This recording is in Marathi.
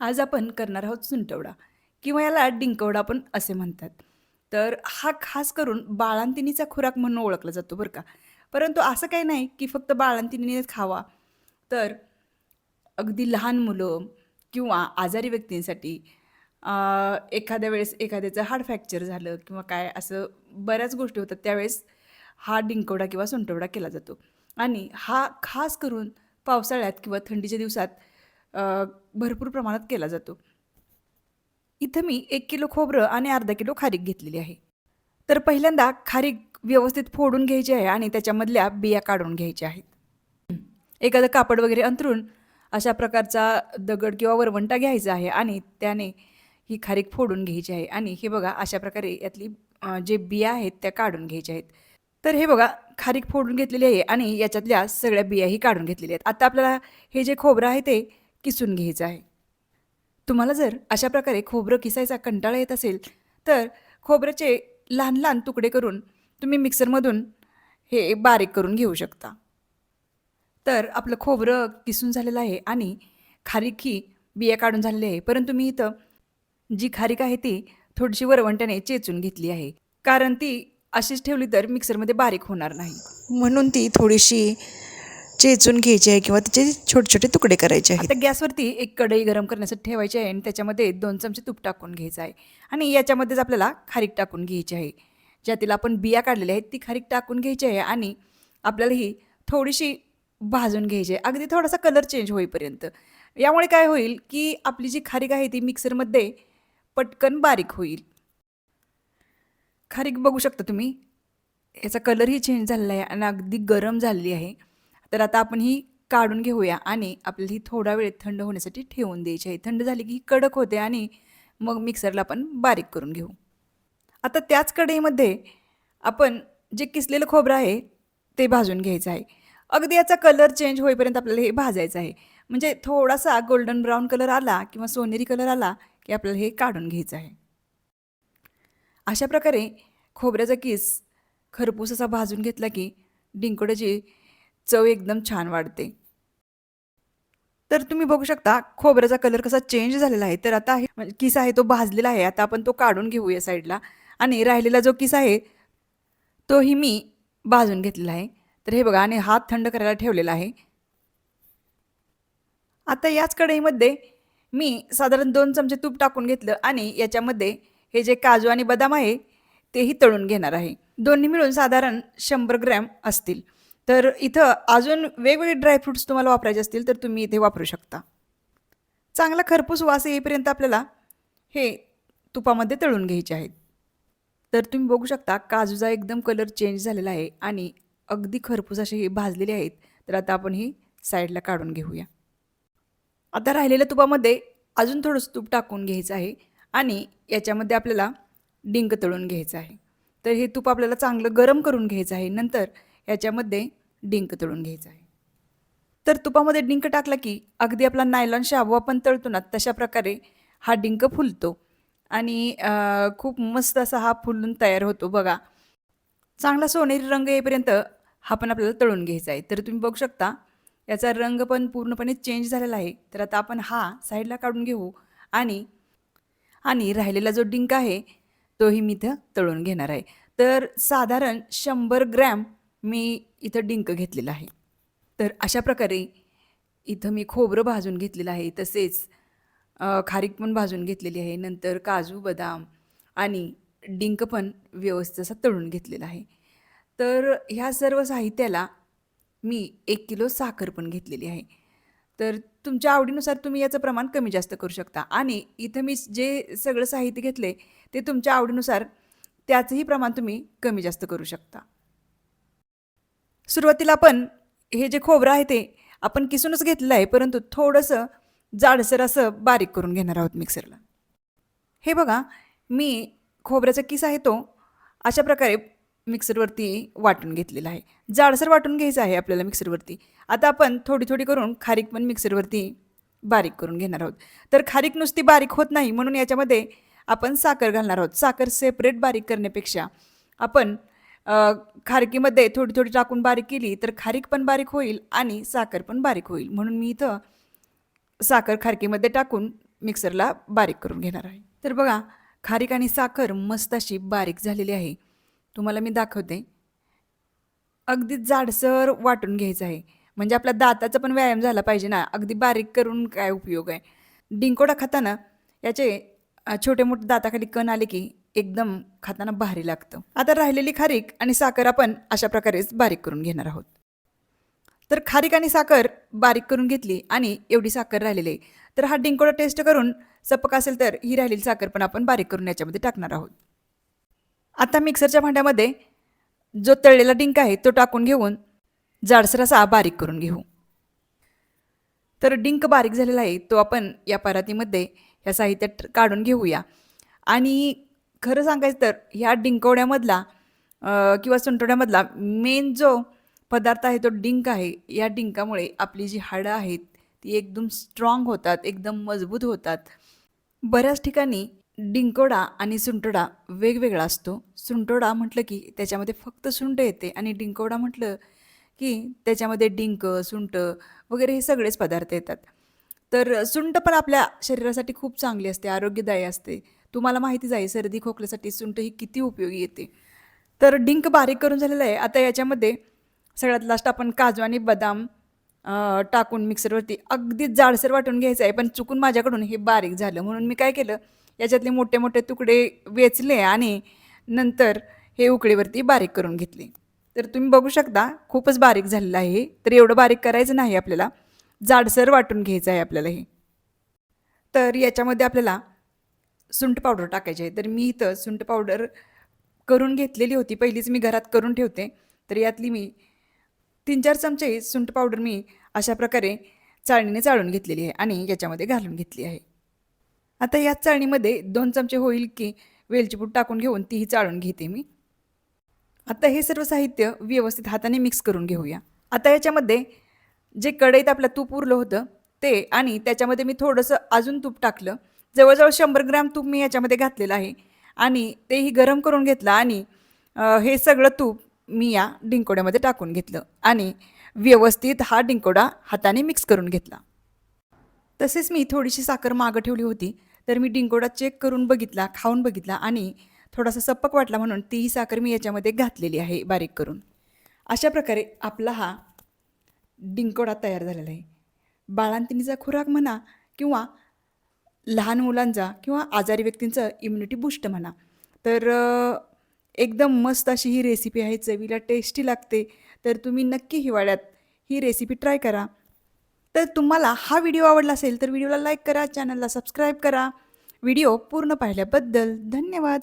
आज आपण करणार आहोत सुंटवडा किंवा याला डिंकवडा पण असे म्हणतात. तर हा खास करून बाळंतिणीचा खुराक म्हणून ओळखला जातो बरं का. परंतु असं काही नाही, की फक्त बाळंतिणीनेच खावा. तर अगदी लहान मुलं किंवा आजारी व्यक्तींसाठी एखाद्या वेळेस एखाद्याचं हार्ड फ्रॅक्चर झालं किंवा काय असं बऱ्याच गोष्टी होतात त्यावेळेस हा डिंकवडा किंवा सुंटवडा केला जातो. आणि हा खास करून पावसाळ्यात किंवा थंडीच्या दिवसात अ, भरपूर प्रमाणात केला जातो. इथं मी 1 किलो खोबरं आणि अर्धा किलो खारीक घेतलेली आहे. तर पहिल्यांदा खारीक व्यवस्थित फोडून घ्यायची आहे आणि त्याच्यामधल्या बिया काढून घ्यायच्या आहेत. एखादं कापड वगैरे अंथरून अशा प्रकारचा दगड किंवा वरवंटा घ्यायचा आहे आणि त्याने ही खारीक फोडून घ्यायची आहे आणि हे बघा अशा प्रकारे यातली अ, जे बिया आहेत त्या काढून घ्यायच्या आहेत. तर हे बघा खारीक फोडून घेतलेली आहे आणि याच्यातल्या सगळ्या बियाही काढून घेतलेल्या आहेत. आता आपल्याला हे जे खोबरं आहे ते किसून घ्यायचं आहे. तुम्हाला जर अशा प्रकारे खोबरं किसायचा कंटाळा येत असेल, तर खोबऱ्याचे लहान-लहान तुकडे करून तुम्ही मिक्सरमधून हे बारीक करून घेऊ शकता. तर आपलं खोबरं किसून झालेलं आहे आणि खारीक ही बिया काढून झालेली आहे. परंतु मी इथं जी खारीक आहे ती थोडीशी वरवंट्याने चेचून घेतली आहे. कारण ती अशीच ठेवली तर मिक्सरमध्ये बारीक होणार नाही. म्हणून ती थोडीशी चेचून घ्यायची आहे किंवा त्याचे छोटे-छोटे तुकडे करायचे आहेत. गॅसवरती एक कढई गरम करण्यासाठी ठेवायची आहे आणि त्याच्यामध्ये दोन चमचे तूप टाकून घ्यायचं आहे आणि याच्यामध्येच आपल्याला खारीक टाकून घ्यायची आहे. ज्यातील आपण बिया काढलेल्या आहेत ती खारीक टाकून घ्यायची आहे आणि आपल्याला ही थोडीशी भाजून घ्यायची आहे. अगदी थोडासा कलर चेंज होईपर्यंत. यामुळे काय होईल, की आपली जी खारीक आहे ती मिक्सरमध्ये पटकन बारीक होईल. खारीक बघू शकता तुम्ही. याचा कलरही चेंज झालेला आहे आणि अगदी गरम झालेली आहे. तर आता आपण ही काढून घेऊया आणि आपल्याला ही थोडा वेळ थंड होण्यासाठी ठेवून द्यायची आहे. थंड झाली की ही कडक होते आणि मग मिक्सरला आपण बारीक करून घेऊ. आता त्याच कढईमध्ये आपण जे किसलेलं खोबरं आहे ते भाजून घ्यायचं आहे. अगदी याचा कलर चेंज होईपर्यंत आपल्याला हे भाजायचं आहे. म्हणजे थोडासा गोल्डन ब्राऊन कलर आला किंवा सोनेरी कलर आला, की आपल्याला हे काढून घ्यायचं आहे. अशा प्रकारे खोबऱ्याचा किस खरपूस असा भाजून घेतला की डिंकोड्याची चव एकदम छान वाढते. तर तुम्ही बघू शकता खोबऱ्याचा कलर कसा चेंज झालेला आहे. तर आता हे म्हणजे किस आहे तो भाजलेला आहे. आता आपण तो काढून घेऊया साईडला आणि राहिलेला जो किस आहे तोही मी भाजून घेतलेला आहे. तर हे बघा आणि हात थंड करायला ठेवलेला आहे. आता याच कढईमध्ये मी साधारण दोन चमचे तूप टाकून घेतलं आणि याच्यामध्ये हे जे काजू आणि बदाम आहे तेही तळून घेणार आहे. दोन्ही मिळून साधारण शंभर ग्रॅम असतील. तर इथं अजून वेगवेगळे ड्रायफ्रुट्स तुम्हाला वापरायचे असतील तर तुम्ही इथे वापरू शकता. चांगला खरपूस वास येईपर्यंत आपल्याला हे तुपामध्ये तळून घ्यायचे आहेत. तर तुम्ही बघू शकता काजूचा एकदम कलर चेंज झालेला आहे आणि अगदी खरपूस असे हे भाजलेले आहेत. तर आता आपण ही साईडला काढून घेऊया. आता राहिलेल्या तुपामध्ये अजून थोडंसं तूप टाकून घ्यायचं आहे आणि याच्यामध्ये आपल्याला डिंक तळून घ्यायचं आहे. तर हे तूप आपल्याला चांगलं गरम करून घ्यायचं आहे. नंतर याच्यामध्ये डिंक तळून घ्यायचा आहे. तर तुपामध्ये डिंक टाकला की अगदी आपला नायलॉन शाबू आपण तळतो ना तशा प्रकारे हा डिंक फुलतो आणि खूप मस्त असा हा फुलून तयार होतो बघा. चांगला सोनेरी रंग येईपर्यंत हा पण आपल्याला तळून घ्यायचा आहे. तर तुम्ही बघू शकता याचा रंग पण पूर्णपणे चेंज झालेला आहे. तर आता आपण हा साईडला काढून घेऊ आणि आणि राहिलेला जो डिंक आहे तोही मी इथं तळून घेणार आहे. तर साधारण शंभर ग्रॅम मी इथं डिंक घेतलेलं आहे. तर अशा प्रकारे इथं मी खोबरं भाजून घेतलेलं आहे. तसेच खारीक पण भाजून घेतलेली आहे. नंतर काजू, बदाम आणि डिंक पण व्यवस्थित असा तळून घेतलेला आहे. तर ह्या सर्व साहित्याला मी एक किलो साखर पण घेतलेली आहे. तर तुमच्या आवडीनुसार तुम्ही याचं प्रमाण कमी जास्त करू शकता आणि इथं मी जे सगळं साहित्य घेतले ते तुमच्या आवडीनुसार त्याचंही प्रमाण तुम्ही कमी जास्त करू शकता. सुरुवातीला आपण हे जे खोबरं आहे ते आपण किसूनच घेतलेलं आहे. परंतु थोडंसं जाडसर असं बारीक करून घेणार आहोत मिक्सरला. हे बघा मी खोबऱ्याचा किस आहे तो अशा प्रकारे मिक्सरवरती वाटून घेतलेला आहे. जाडसर वाटून घ्यायचं आहे आपल्याला मिक्सरवरती. आता आपण थोडी-थोडी करून खारीक पण मिक्सरवरती बारीक करून घेणार आहोत. तर खारीक नुसती बारीक होत नाही म्हणून याच्यामध्ये आपण साखर घालणार आहोत. साखर सेपरेट बारीक करण्यापेक्षा आपण अ, खारकीमध्ये थोडी-थोडी टाकून बारीक केली तर खारीक पण बारीक होईल आणि साखर पण बारीक होईल. म्हणून मी इथं साखर खारकीमध्ये टाकून मिक्सरला बारीक करून घेणार आहे. तर बघा खारीक आणि साखर मस्त अशी बारीक झालेली आहे. तुम्हाला मी दाखवते. अगदी जाडसर वाटून घ्यायचं आहे. म्हणजे आपल्या दाताचा पण व्यायाम झाला पाहिजे ना. अगदी बारीक करून काय उपयोग आहे? डिंकोडा खाताना याचे छोटे मोठे दाताखाली कण आले की एकदम खाताना भारी लागतं. आता राहिलेली खारीक आणि साखर आपण अशा प्रकारेच बारीक करून घेणार आहोत. तर खारीक आणि साखर बारीक करून घेतली आणि एवढी साखर राहिलेली आहे तर हा डिंकोडा टेस्ट करून सपक असेल तर ही राहिलेली साखर पण आपण बारीक करून याच्यामध्ये टाकणार आहोत. आता मिक्सरच्या भांड्यामध्ये जो तळलेला डिंक आहे तो टाकून घेऊन जाडसर असा बारीक करून घेऊ. तर डिंक बारीक झालेला आहे तो आपण या परातीमध्ये या साहित्यात काढून घेऊया. आणि खरं सांगायचं तर ह्या डिंकवड्यामधला किंवा सुंटवड्यामधला मेन जो पदार्थ आहे तो डिंक आहे. या डिंकामुळे आपली जी हाडं आहेत ती एकदम स्ट्रॉंग होतात एकदम मजबूत होतात. बऱ्याच ठिकाणी डिंकोडा आणि सुंटोडा वेगवेगळा असतो. सुंटोडा म्हटलं की त्याच्यामध्ये फक्त सुंट येते आणि डिंकोडा म्हटलं की त्याच्यामध्ये डिंक सुंट वगैरे हे सगळेच पदार्थ येतात. तर सुंट पण आपल्या शरीरासाठी खूप चांगली असते आरोग्यदायी असते. तुम्हाला माहितीच आहे सर्दी खोकल्यासाठी सुंट ही किती उपयोगी येते. तर डिंक बारीक करून झालेलं आहे. आता याच्यामध्ये सगळ्यात लास्ट आपण काजू आणि बदाम टाकून मिक्सरवरती अगदी जाडसर वाटून घ्यायचं आहे. पण चुकून माझ्याकडून हे बारीक झालं. म्हणून मी काय केलं याच्यातले मोठे मोठे तुकडे वेचले आणि नंतर हे उकळीवरती बारीक करून घेतले. तर तुम्ही बघू शकता खूपच बारीक झालेलं आहे तर एवढं बारीक करायचं नाही आपल्याला. जाडसर वाटून घ्यायचं आहे आपल्याला हे. तर याच्यामध्ये आपल्याला सुंठ पावडर टाकायची आहे. तर मी इथं सुंठ पावडर करून घेतलेली होती. पहिलीच मी घरात करून ठेवते. तर यातली मी तीन चार चमचे सुंठ पावडर मी अशा प्रकारे चाळणीने चाळून घेतलेली आहे आणि याच्यामध्ये घालून घेतली आहे. आता याच चाळणीमध्ये दोन चमचे होईल की वेलची पूड टाकून घेऊन तीही चाळून घेते मी. आता हे सर्व साहित्य व्यवस्थित हाताने मिक्स करून घेऊया. आता याच्यामध्ये जे कढईत आपलं तूप उरलं होतं ते आणि त्याच्यामध्ये मी थोडंसं अजून तूप टाकलं. जवळजवळ शंभर ग्रॅम तूप मी याच्यामध्ये घातलेलं आहे. आणि तेही गरम करून घेतलं आणि हे सगळं तूप मी या डिंकोड्यामध्ये टाकून घेतलं. आणि व्यवस्थित हा डिंकोडा हाताने मिक्स करून घेतला. तसेच मी थोडीशी साखर मागं ठेवली होती. तर मी डिंकोडा चेक करून बघितला खाऊन बघितला आणि थोडासा सप्पक वाटला म्हणून तीही साखर मी याच्यामध्ये घातलेली आहे बारीक करून. अशा प्रकारे आपला हा डिंकोडा तयार झालेला आहे. बाळांतिनीचा खुराक म्हणा किंवा लहान मुलांचा किंवा आजारी व्यक्तींचं इम्युनिटी बूस्ट म्हणा. तर एकदम मस्त अशी ही रेसिपी आहे चवीला टेस्टी लागते. तर तुम्ही नक्की हिवाळ्यात ही रेसिपी ट्राय करा. तर तुम्हाला हा व्हिडिओ आवडला असेल तर व्हिडिओला लाईक करा चॅनलला सबस्क्राईब करा. व्हिडिओ पूर्ण पाहिल्याबद्दल धन्यवाद.